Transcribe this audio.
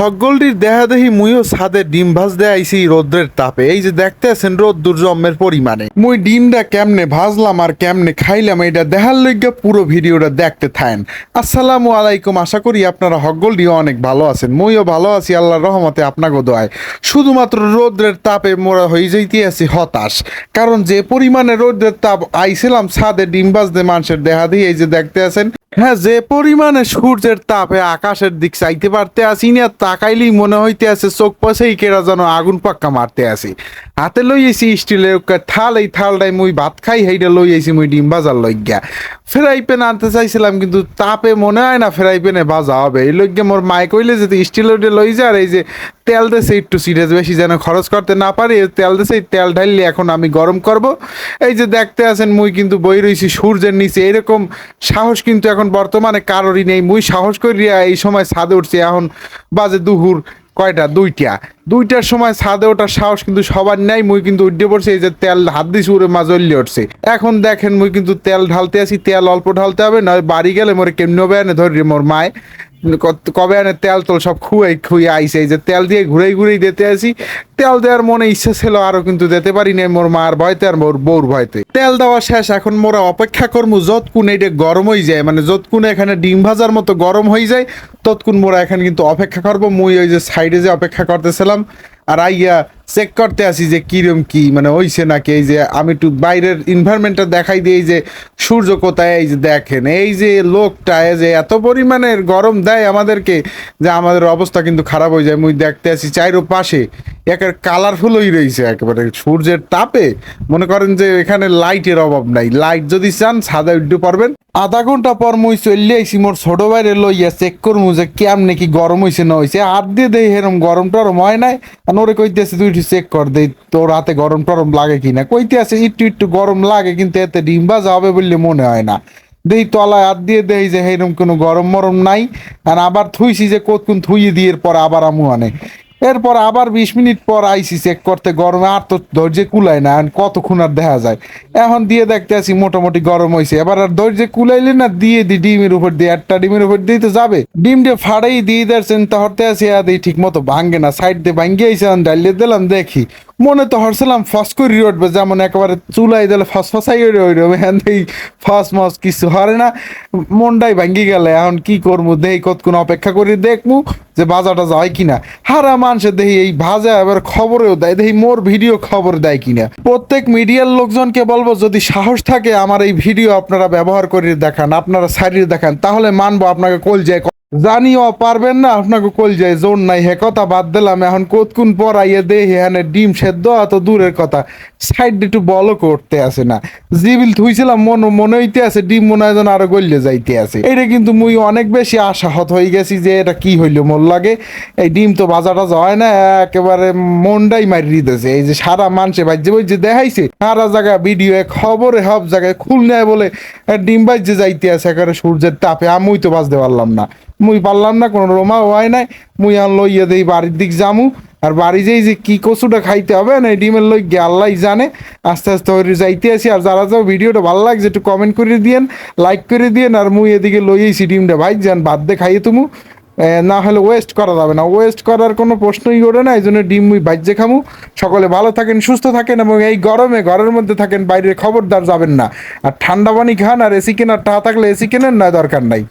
হকগোল্ডির দেহা দেহি মুইও ছাদে ডিম ভাজ দেয় আইছি রোদ্রের তাপে। এই যে দেখতে আছেন রোদ্দুর জন্মের পরিমাণে। মুই ডিমটা কেমনে ভাজলাম আর কেমনে খাইলাম এটা দেহার লইগা পুরো ভিডিওটা দেখতে থাকেন আসসালামু আলাইকুম, আশা করি আপনারা হকগোল্ডিও অনেক ভালো আছেন। মুইও ভালো আছি, আল্লাহর রহমতে আপনাকে দোয়ায়। শুধুমাত্র রোদ্রের তাপে মোরা হয়ে যাইতে আছি হতাশ। কারণ যে পরিমাণে রোদ্রের তাপ আইছিলাম ছাদে ডিম ভাজতে মানুষের দেহা দিয়ে এই যে দেখতে আছেন হ্যাঁ যে পরিমাণে সূর্যের তাপে আকাশের দিক চাইতে পারতে আসি না, তাকাইলেই মনে হইতে আছে চোখ পাশেই কেরা যেন আগুন পাক্কা মারতে আসি। হাতে লই আইছি একটা থাল এই থালটাই মুই ভাত খাই হেইটা লই আইছি মুই ডিম বাজার লই গিয়া ফ্রাই প্যান আনতে চাইছিলাম, কিন্তু তাপে মনে হয় না ফ্রাই প্যানে বাজা হবে। এই লইগে মোর মায় কইলে যে তুই স্টিলের লই যা, আর এই যে তেল দেশে একটু সিরিয়াস বেশি যেন খরচ করতে না পারি তেল দেশে তেল ঢাললে এখন আমি গরম করব। এই যে দেখতে আছেন, মুই কিন্তু বই রইছি সূর্যের নিচে। এরকম সাহস কিন্তু এখন বর্তমানে কারোরই নেই। মুই সাহস করিয়া এই সময় ছাদে উঠছি, এখন বাজে দুপুর কয়টা? দুইটা। দুইটার সময় ছাদে ওঠার সাহস কিন্তু সবার নাই। মুই কিন্তু উঠে পড়ছে, এই যে তেল হাত দিছি, উড়ে মাছ উঠছে। এখন দেখেন, মুই কিন্তু তেল ঢালতে আছি, তেল অল্প ঢালতে হবে, নয় বাড়ি গেলে মোরে কেমনি হবে, এনে ধরি মোর মায়। কবে আনে তেল তোল সব খুয়াই খুঁয়ে আইসে এই যে তেল দিয়ে ঘুরেই ঘুরেই দিতে আসি তেল দেওয়ার মনে ইচ্ছা ছিল, আরও কিন্তু দিতে পারি নাই। মোর মার ভয়তে আর মোর বউর ভয়তে। তেল দেওয়া শেষ, এখন মোরা অপেক্ষা করব যতক্ষণ এইটা গরম হয়ে যায়। মানে যতক্ষণ এখানে ডিম ভাজার মতো গরম হয়ে যায়, ততক্ষণ মোরা এখানে কিন্তু অপেক্ষা করব। মুই ওই যে সাইডে যে অপেক্ষা করতেছিলাম, আর আইয়া চেক করতে আসি যে কিরম কি মানে হইছে নাকি? এই যে আমি একটু বাইরের এনভায়রনমেন্টটা দেখাই দিই, এই যে সূর্য কোথায়? এই যে দেখেন, এই যে লোকটা, এই যে এত পরিমাণের গরম দেয় আমাদেরকে যে আমাদের অবস্থা কিন্তু খারাপ হয়ে যায়। মুই দেখতে আসি চাইরো পাশে একের হয়ে রয়েছে একেবারে। সূর্যের তাপে মনে করেন যে এখানে লাইটের অভাব নাই। লাইট যদি চান, সাদা উঠতে পারবেন। আধা ঘণ্টা পর মুই চলে আইসি মোর ছোট বাইরে লইয়া চেক করমু যে কেমনে কি গরম হইছে না হইছে। হাত দিয়ে দেই হেরম গরম টরম হয় নাই আর ওরে কইতেছে, তুই একটু চেক কর দেই তো রাতে গরম টরম লাগে কিনা। কইতে আছে, একটু একটু গরম লাগে, কিন্তু এতে ডিম ভাজা হবে বললে মনে হয় না। দেই তলায় হাত দিয়ে দেয় যে, হেরম কোনো গরম মরম নাই। আর আবার থুইছি যে, কতক্ষণ থুইয়ে দিয়ে পর আবার আমু আনে। এরপর আবার বিশ মিনিট পর আইসি চেক করতে, গরমে আর তো ধৈর্য কুলায় না কতক্ষণ আর দেখা যায়? এখন দিয়ে দেখতে আসি মোটামুটি গরম হয়েছে এবার আর ধৈর্য কুলাইলে না দিয়ে দি, ডিমের উপর দিয়ে একটা ডিমের উপর দিয়ে তো যাবে। ডিম দিয়ে ফাড়াই দিয়ে দেয় চিন্তা হতে আসি আর ঠিক মতো ভাঙ্গে না। সাইড দিয়ে ভাঙ্গে আইসে ডালিয়ে দিলাম, দেখি। মনে তো হরছিলাম ফস করে উঠবে যেমন একেবারে চুলাই দিলে ফস ফসাই উঠে উঠবে হ্যাঁ এই ফস মস কিছু হরে না। মনটাই ভাঙ্গি গেলে, এখন কি করব? দেই কতক্ষণ অপেক্ষা করে দেখমু যে বাজারটা যায় কিনা। হারা মানুষের দেখি এই ভাজা এবার খবরেও দেয় দেখি মোর ভিডিও খবর দেয় কিনা। প্রত্যেক মিডিয়ার লোকজনকে বলব, যদি সাহস থাকে, আমার এই ভিডিও আপনারা ব্যবহার করে দেখান, আপনারা সারিয়ে দেখান, তাহলে মানবো আপনাকে কল যায় জানিও, পারবেন না? আপনাকে কল যায় জোর নাই। হে কথা বাদ দিলাম। এখন কতক্ষণ পর আইয়ে দে হ্যাঁ ডিম সেদ্ধ অত দূরের কথা। সাইড একটু বলও করতে আসে না। জিবিল থুইছিলাম মন মনে হইতে আছে ডিম মনে হয় যেন আরও গল্লে যাইতে আছে এটা কিন্তু মুই অনেক বেশি আশাহত হয়ে গেছি যে এটা কি হইল মোর লাগে। এই ডিম তো বাজারটা যায় না, একেবারে মনটাই মারি দিতেছে। এই যে সারা মানুষে বাজ্যে বাজ্যে দেখাইছে, সারা জায়গায় ভিডিও খবরে সব জায়গায় খুল নেয় বলে ডিম বাজ্যে যাইতে আছে একেবারে সূর্যের তাপে। আমি তো বাজতে পারলাম না। মুই পারলাম না, কোনো রোমা হয় নাই। মুই আর লইয়া দেই বাড়ির দিক জামু আর বাড়ি যেই যে কি কচুটা খাইতে হবে, না, এই ডিমের লই আল্লাহ জানে। আস্তে আস্তে হয়ে যাইতে আসি। আর যারা যাও ভিডিওটা ভালো লাগছে, একটু কমেন্ট করে দিয়েন লাইক করে দিয়েন। আর মুই এদিকে লইয়েছি ডিমটা। ভাই, যান বাদ দে খাইয়ে তুমু। না হলে ওয়েস্ট করা যাবে না। ওয়েস্ট করার কোনো প্রশ্নই ওঠে না এই জন্য ডিম মুই বাজ্যে খামু। সকলে ভালো থাকেন, সুস্থ থাকেন এবং এই গরমে, ঘরের মধ্যে থাকেন বাইরে খবরদার যাবেন না। আর ঠান্ডা পানি খান, আর এসি কেনার টাকা থাকলে এসি কেনেন, না, দরকার নাই।